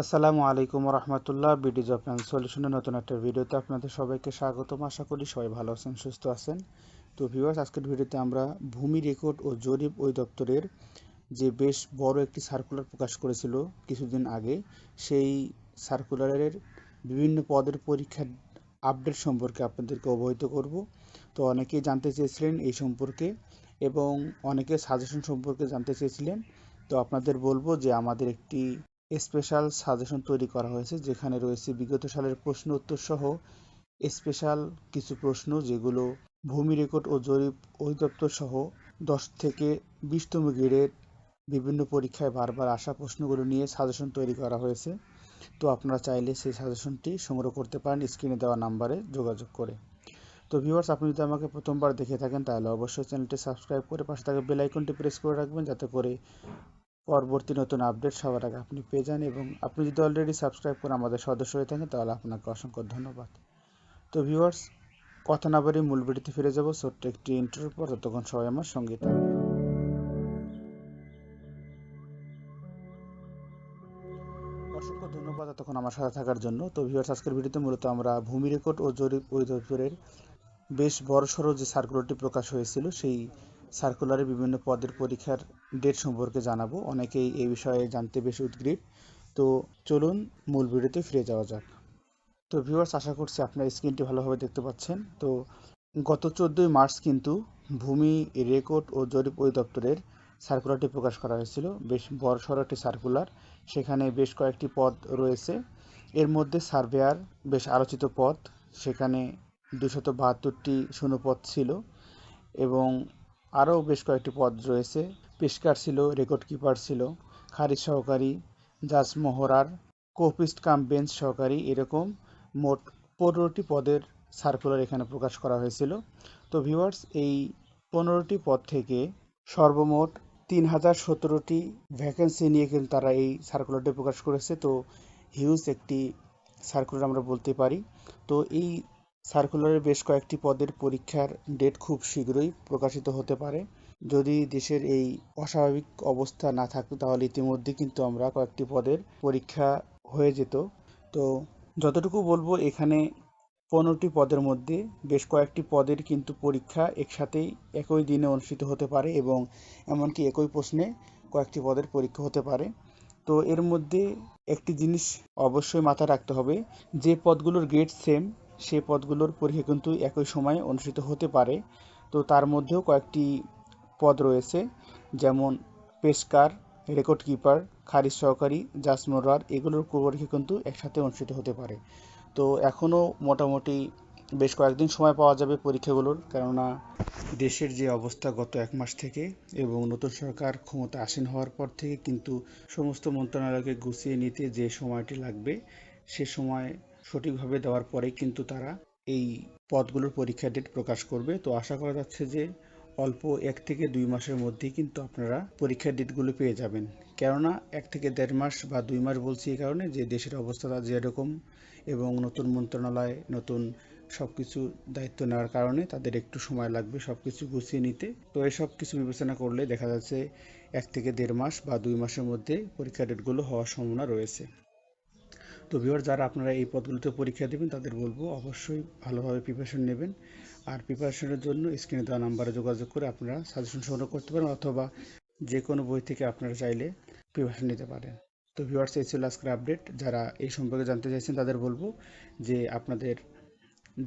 আসসালামু আলাইকুম রহমতুল্লাহ বিডি জব অ্যান্ড সলিউশনের নতুন একটা ভিডিওতে আপনাদের সবাইকে স্বাগতম। আশা করি সবাই ভালো আছেন, সুস্থ আছেন। তো ভিউয়ার্স আজকের ভিডিওতে আমরা ভূমি রেকর্ড ও জরিপ অধিদপ্তরের যে বেশ বড় একটি সার্কুলার প্রকাশ করেছিল কিছুদিন আগে, সেই সার্কুলারের বিভিন্ন পদের পরীক্ষার আপডেট সম্পর্কে আপনাদেরকে অবহিত করব। তো অনেকেই জানতে চেয়েছিলেন এই সম্পর্কে এবং অনেকে সাজেশন সম্পর্কে জানতে চেয়েছিলেন। তো আপনাদের বলব যে আমাদের একটি স্পেশাল সাজেশন তৈরি করা হয়েছে, যেখানে রয়েছে বিগত সালের প্রশ্ন উত্তর সহ স্পেশাল কিছু প্রশ্ন, যেগুলো ভূমি রেকর্ড ও জরিপ অধিদপ্তর সহ দশ থেকে বিশতম গ্রেডের বিভিন্ন পরীক্ষায় বারবার আসা প্রশ্নগুলো নিয়ে সাজেশন তৈরি করা হয়েছে। তো আপনারা চাইলে সেই সাজেশনটি সংগ্রহ করতে পারেন স্ক্রিনে দেওয়া নাম্বারে যোগাযোগ করে। তো ভিউয়ার্স, আপনি যদি আমাকে প্রথমবার দেখে থাকেন, তাহলে অবশ্যই চ্যানেলটি সাবস্ক্রাইব করে পাশে থাকা বেল আইকনটি প্রেস করে রাখবেন, যাতে করে পরবর্তী নতুন আপডেট সবার আগে আপনি পেয়ে যান এবং আপনি যদি অলরেডি সাবস্ক্রাইব করে আমাদের সদস্য হয়ে থাকেন, তাহলে আপনাকে অসংখ্য ধন্যবাদ। তো ভিউয়ার্স কথা না বাড়ি মূল ভিডিওতে ফিরে যাব। ছোট্ট একটি ইন্টারভিউ পর ততক্ষণ সবাই আমার সঙ্গে থাকবে অসংখ্য ধন্যবাদ এতক্ষণ আমার সাথে থাকার জন্য। তো ভিউয়ার্স আজকের ভিডিওতে মূলত আমরা ভূমি রেকর্ড ও জরিপ অধিদপ্তরের বেশ বড়সড় যে সার্কুলারটি প্রকাশ হয়েছিল, সেই সার্কুলারে বিভিন্ন পদের পরীক্ষার ডেট সম্পর্কে জানাব। অনেকেই এই বিষয়ে জানতে বেশ উদ্গ্রীব। তো চলুন মূল ভিডিওতে ফিরে যাওয়া যাক। তো ভিউয়ার্স আশা করছি আপনার স্ক্রিনটি ভালোভাবে দেখতে পাচ্ছেন। তো গত চোদ্দোই মার্চ কিন্তু ভূমি, রেকর্ড ও জরিপ অধিদপ্তরের সার্কুলারটি প্রকাশ করা হয়েছিল। বেশ বড়সড় একটি সার্কুলার সেখানে বেশ কয়েকটি পদ রয়েছে। এর মধ্যে সার্ভেয়ার বেশ আলোচিত পদ। সেখানে দুশত বাহাত্তরটি শূন্যপদ ছিল এবং আরও বেশ কয়েকটি পদ রয়েছে। পেশকার ছিল, রেকর্ড কিপার ছিল, খারিজ সহকারী, জাজ মোহরার, কোপিস্ট কাম বেঞ্চ সহকারী, এরকম মোট পনেরোটি পদের সার্কুলার এখানে প্রকাশ করা হয়েছিল। তো ভিউয়ার্স, এই পনেরোটি পদ থেকে সর্বমোট তিন হাজার সতেরোটি ভ্যাকেন্সি নিয়ে কিন্তু তারা এই সার্কুলারটি প্রকাশ করেছে। তো হিউজ একটি সার্কুলার আমরা বলতে পারি। তো এই সার্কুলারের বেশ কয়েকটি পদের পরীক্ষার ডেট খুব শীঘ্রই প্রকাশিত হতে পারে। যদি দেশের এই অস্বাভাবিক অবস্থা না থাকতো, তাহলে ইতিমধ্যে কিন্তু আমরা কয়েকটি পদের পরীক্ষা হয়ে যেত। তো যতটুকু বলব, এখানে পনেরোটি পদের মধ্যে বেশ কয়েকটি পদের কিন্তু পরীক্ষা একসাথেই একই দিনে অনুষ্ঠিত হতে পারে এবং এমনকি একই প্রশ্নে কয়েকটি পদের পরীক্ষা হতে পারে। তো এর মধ্যে একটি জিনিস অবশ্যই মাথায় রাখতে হবে, যে পদগুলোর গ্রেড সেম সে পদগুলোর পরীক্ষা কিন্তু একই সময়ে অনুষ্ঠিত হতে পারে। তো তার মধ্যেও কয়েকটি পদ রয়েছে, যেমন পেশকার, রেকর্ড কিপার, খারিজ সহকারী জাসমোরার এগুলোর পরীক্ষা কিন্তু একসাথে অনুষ্ঠিত হতে পারে। তো এখনও মোটামুটি বেশ কয়েকদিন সময় পাওয়া যাবে পরীক্ষাগুলোর, কেননা দেশের যে অবস্থা গত এক মাস থেকে এবং নতুন সরকার ক্ষমতা আসীন হওয়ার পর থেকে কিন্তু সমস্ত মন্ত্রণালয়কে গুছিয়ে নিতে যে সময়টি লাগবে, সে সময় সঠিকভাবে দেওয়ার পরেই কিন্তু তারা এই পদগুলোর পরীক্ষার ডেট প্রকাশ করবে। তো আশা করা যাচ্ছে যে অল্প এক থেকে দুই মাসের মধ্যেই কিন্তু আপনারা পরীক্ষার ডেটগুলো পেয়ে যাবেন। কেননা এক থেকে দেড় মাস বা দুই মাস বলছি এই কারণে যে দেশের অবস্থাটা যেরকম এবং নতুন মন্ত্রণালয়, নতুন সব কিছু দায়িত্ব নেওয়ার কারণে তাদের একটু সময় লাগবে সব কিছু গুছিয়ে নিতে। তো এসব কিছু বিবেচনা করলে দেখা যাচ্ছে এক থেকে দেড় মাস বা দুই মাসের মধ্যে পরীক্ষা ডেটগুলো হওয়ার সম্ভাবনা রয়েছে। তো ভিওর যারা আপনারা এই পদগুলোতে পরীক্ষা দেবেন, তাদের বলব অবশ্যই ভালোভাবে প্রিপারেশন নেবেন। আর প্রিপারেশনের জন্য স্ক্রিনে দেওয়া নাম্বারে যোগাযোগ করে আপনারা সাজেশন সংগ্রহ করতে পারেন অথবা যে কোনো বই থেকে আপনারা চাইলে প্রিপারেশন নিতে পারেন। তো ভিউয়ার্স এই ছিল আজকের আপডেট যারা এই সম্পর্কে জানতে চাইছেন, তাদের বলব যে আপনাদের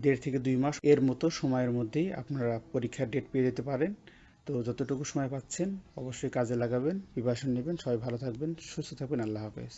দেড় থেকে দুই মাস এর মতো সময়ের মধ্যেই আপনারা পরীক্ষার ডেট পেয়ে যেতে পারেন। তো যতটুকু সময় পাচ্ছেন, অবশ্যই কাজে লাগাবেন প্রিপারেশন নেবেন। সবাই ভালো থাকবেন, সুস্থ থাকবেন। আল্লাহ হাফেজ।